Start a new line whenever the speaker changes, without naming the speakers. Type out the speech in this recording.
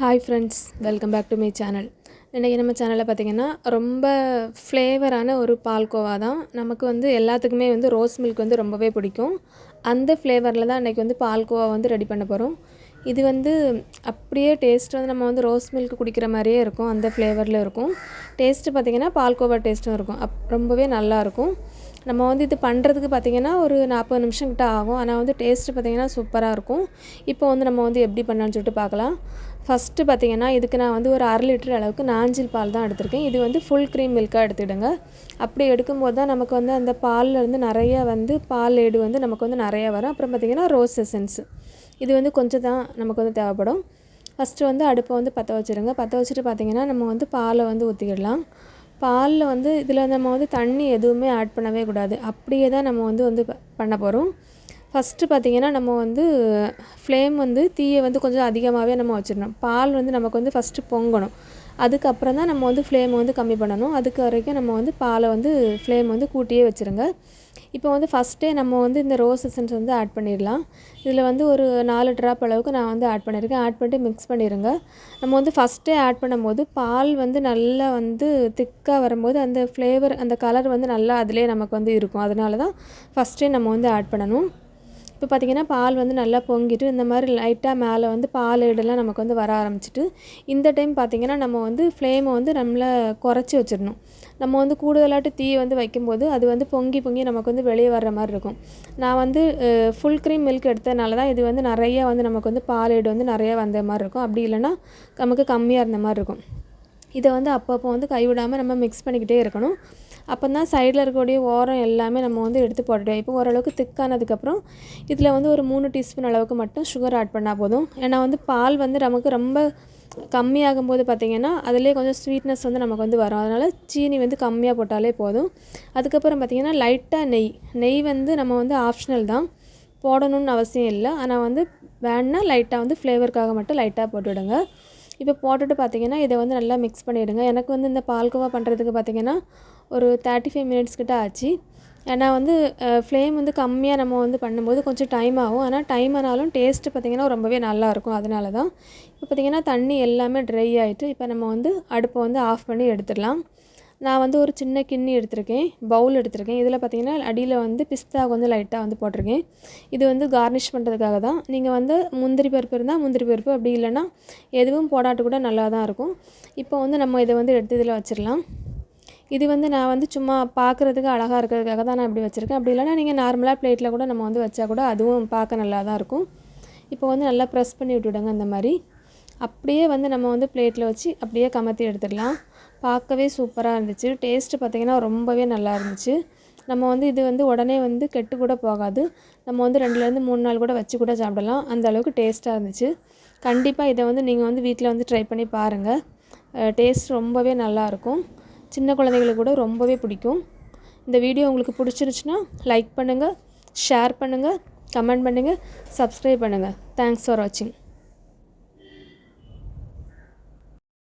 Hi friends welcome back to my channel இன்றைக்கி நம்ம சேனலில் பார்த்திங்கன்னா ரொம்ப ஃப்ளேவரான ஒரு பால்கோவா தான். நமக்கு வந்து எல்லாத்துக்குமே வந்து ரோஸ் மில்க் வந்து ரொம்பவே பிடிக்கும். அந்த ஃப்ளேவரில் தான் இன்றைக்கி வந்து பால்கோவா வந்து ரெடி பண்ண போகிறோம் இது வந்து அப்படியே டேஸ்ட் வந்து நம்ம வந்து ரோஸ் மில்க் குடிக்கிற மாதிரியே இருக்கும். அந்த ஃப்ளேவரில் இருக்கும். டேஸ்ட்டு பார்த்திங்கன்னா பால்கோவா டேஸ்ட்டும் இருக்கும். அப் ரொம்பவே நல்லாயிருக்கும் நம்ம வந்து இது பண்ணுறதுக்கு பார்த்திங்கன்னா ஒரு நாற்பது நிமிஷம் கிட்ட ஆகும். ஆனால் வந்து டேஸ்ட்டு பார்த்திங்கன்னா சூப்பராக இருக்கும். இப்போ வந்து நம்ம வந்து எப்படி பண்ணலான்னு சொல்லிட்டு பார்க்கலாம் ஃபஸ்ட்டு பார்த்திங்கன்னா இதுக்கு நான் வந்து ஒரு அரை லிட்டர் அளவுக்கு நாஞ்சில் பால் தான் எடுத்திருக்கேன். இது வந்து ஃபுல் க்ரீம் மில்காக எடுத்துடுங்க. அப்படி எடுக்கும்போது தான் நமக்கு வந்து அந்த பாலில் இருந்து நிறைய வந்து பால் ஏடு வந்து நமக்கு வந்து நிறையா வரும். அப்புறம் பார்த்திங்கன்னா ரோஸ் எசன்ஸ் இது வந்து கொஞ்சம் தான் நமக்கு வந்து தேவைப்படும். ஃபஸ்ட்டு வந்து அடுப்பை வந்து பற்ற வச்சுருங்க. பற்ற வச்சுட்டு பார்த்திங்கன்னா நம்ம வந்து பாலை வந்து ஊற்றிக்கிடலாம் பாலில் வந்து இதில் நம்ம வந்து தண்ணி எதுவுமே ஆட் பண்ணவே கூடாது. அப்படியே தான் நம்ம வந்து வந்து பண்ண போகிறோம் ஃபஸ்ட்டு பார்த்திங்கன்னா நம்ம வந்து ஃப்ளேம் வந்து தீயை வந்து கொஞ்சம் அதிகமாகவே நம்ம வச்சிடணும். பால் வந்து நமக்கு வந்து ஃபஸ்ட்டு பொங்கணும். அதுக்கப்புறம் தான் நம்ம வந்து ஃப்ளேமை வந்து கம்மி பண்ணணும். அதுக்கு வரைக்கும் நம்ம வந்து பாலை வந்து ஃப்ளேம் வந்து கூட்டியே வச்சுருங்க. இப்போ வந்து ஃபஸ்ட்டே நம்ம வந்து இந்த ரோஸ் எசன்ஸ் வந்து ஆட் பண்ணிடலாம். இதில் வந்து ஒரு நாலு ட்ராப் அளவுக்கு நான் வந்து ஆட் பண்ணியிருக்கேன். ஆட் பண்ணிட்டு மிக்ஸ் பண்ணிடுங்க நம்ம வந்து ஃபஸ்ட்டே ஆட் பண்ணும்போது பால் வந்து நல்லா வந்து திக்காக வரும்போது அந்த ஃப்ளேவர் அந்த கலர் வந்து நல்லா அதிலே நமக்கு வந்து இருக்கும். அதனால தான் ஃபஸ்ட்டே நம்ம வந்து ஆட் பண்ணணும். இப்போ பார்த்திங்கன்னா பால் வந்து நல்லா பொங்கிட்டு இந்த மாதிரி லைட்டாக மேலே வந்து பால் இடெல்லாம் நமக்கு வந்து வர ஆரம்பிச்சிட்டு இந்த டைம் பார்த்திங்கன்னா நம்ம வந்து ஃப்ளேமை வந்து நம்மளை குறைச்சி வச்சிடணும். நம்ம வந்து கூடுதலாட்டு தீ வந்து வைக்கும்போது அது வந்து பொங்கி பொங்கி நமக்கு வந்து வெளியே வர்ற மாதிரி இருக்கும். நான் வந்து ஃபுல் க்ரீம் மில்க் எடுத்ததுனால தான் இது வந்து நிறையா வந்து நமக்கு வந்து பால் ஏடு வந்து நிறையா வந்த மாதிரி இருக்கும். அப்படி இல்லைன்னா நமக்கு கம்மியாக இருந்த மாதிரி இருக்கும். இதை வந்து அப்பப்போ வந்து கைவிடாமல் நம்ம மிக்ஸ் பண்ணிக்கிட்டே இருக்கணும். அப்போ தான் சைடில் இருக்கக்கூடிய ஓரம் எல்லாமே நம்ம வந்து எடுத்து போட்டுட்டோம் இப்போ ஓரளவுக்கு திக்கானதுக்கப்புறம் இதில் வந்து ஒரு மூணு டீஸ்பூன் அளவுக்கு மட்டும் சுகர் ஆட் பண்ணால் போதும். ஏன்னா வந்து பால் வந்து நமக்கு ரொம்ப கம்மியாகும் போது பார்த்திங்கன்னா அதிலே கொஞ்சம் ஸ்வீட்னஸ் வந்து நமக்கு வந்து வரும். அதனால் சீனி வந்து கம்மியாக போட்டாலே போதும். அதுக்கப்புறம் பார்த்திங்கன்னா லைட்டாக நெய். நெய் வந்து நம்ம வந்து ஆப்ஷனல் தான். போடணும்னு அவசியம் இல்லை. ஆனால் வந்து வேணால் லைட்டாக வந்து ஃப்ளேவருக்காக மட்டும் லைட்டாக போட்டுவிடுங்க. இப்போ போட்டுட்டு பார்த்திங்கன்னா இதை வந்து நல்லா மிக்ஸ் பண்ணிவிடுங்க எனக்கு வந்து இந்த பால்கோவா பண்ணுறதுக்கு பார்த்திங்கன்னா ஒரு தேர்ட்டி ஃபைவ் மினிட்ஸ் கிட்ட ஆச்சு. ஏன்னா வந்து ஃப்ளேம் வந்து கம்மியாக நம்ம வந்து பண்ணும்போது கொஞ்சம் டைம் ஆகும். ஆனால் டைம் ஆனாலும் டேஸ்ட்டு பார்த்திங்கன்னா ரொம்பவே நல்லாயிருக்கும் அதனால தான் இப்போ பார்த்திங்கன்னா தண்ணி எல்லாமே ட்ரை ஆகிட்டு இப்போ நம்ம வந்து அடுப்பை வந்து ஆஃப் பண்ணி எடுத்துடலாம். நான் வந்து ஒரு சின்ன கிண்ணி எடுத்திருக்கேன் பவுல் எடுத்திருக்கேன். இதில் பார்த்திங்கன்னா அடியில் வந்து பிஸ்தா கொஞ்சம் லைட்டாக வந்து போட்டிருக்கேன். இது வந்து கார்னிஷ் பண்ணுறதுக்காக தான். நீங்கள் வந்து முந்திரி பருப்பு இருந்தால் முந்திரி பருப்பு அப்படி இல்லைன்னா எதுவும் போடாட்டு கூட நல்லா தான் இருக்கும். இப்போ வந்து நம்ம இதை வந்து எடுத்து இதில் வச்சிடலாம். இது வந்து நான் வந்து சும்மா பார்க்குறதுக்கு அழகாக இருக்கிறதுக்காக தான் நான் இப்படி வச்சுருக்கேன். அப்படி இல்லைனா நீங்கள் நார்மலாக பிளேட்டில் கூட நம்ம வந்து வச்சா கூட அதுவும் பார்க்க நல்லா தான் இருக்கும். இப்போ வந்து நல்லா ப்ரெஸ் பண்ணி விட்டுவிடுங்க அந்த மாதிரி. அப்படியே வந்து நம்ம வந்து பிளேட்டில் வச்சு அப்படியே கமத்தி எடுத்துடலாம். பார்க்கவே சூப்பராக இருந்துச்சு. டேஸ்ட்டு பார்த்திங்கன்னா ரொம்பவே நல்லா இருந்துச்சு. நம்ம வந்து இது வந்து உடனே வந்து கெட்டு கூட போகாது. நம்ம வந்து ரெண்டுலேருந்து மூணு நாள் கூட வச்சு கூட சாப்பிடலாம். அந்த அளவுக்கு டேஸ்ட்டாக இருந்துச்சு. கண்டிப்பாக இதை வந்து நீங்கள் வந்து வீட்டில் வந்து ட்ரை பண்ணி பாருங்கள் டேஸ்ட் ரொம்பவே நல்லாயிருக்கும் சின்ன குழந்தைங்களுக்கு கூட ரொம்பவே பிடிக்கும். இந்த வீடியோ உங்களுக்கு பிடிச்சிருச்சுன்னா லைக் பண்ணுங்கள் ஷேர் பண்ணுங்கள் கமெண்ட் பண்ணுங்கள் சப்ஸ்கிரைப் பண்ணுங்கள் தேங்க்ஸ் ஃபார் வாட்சிங்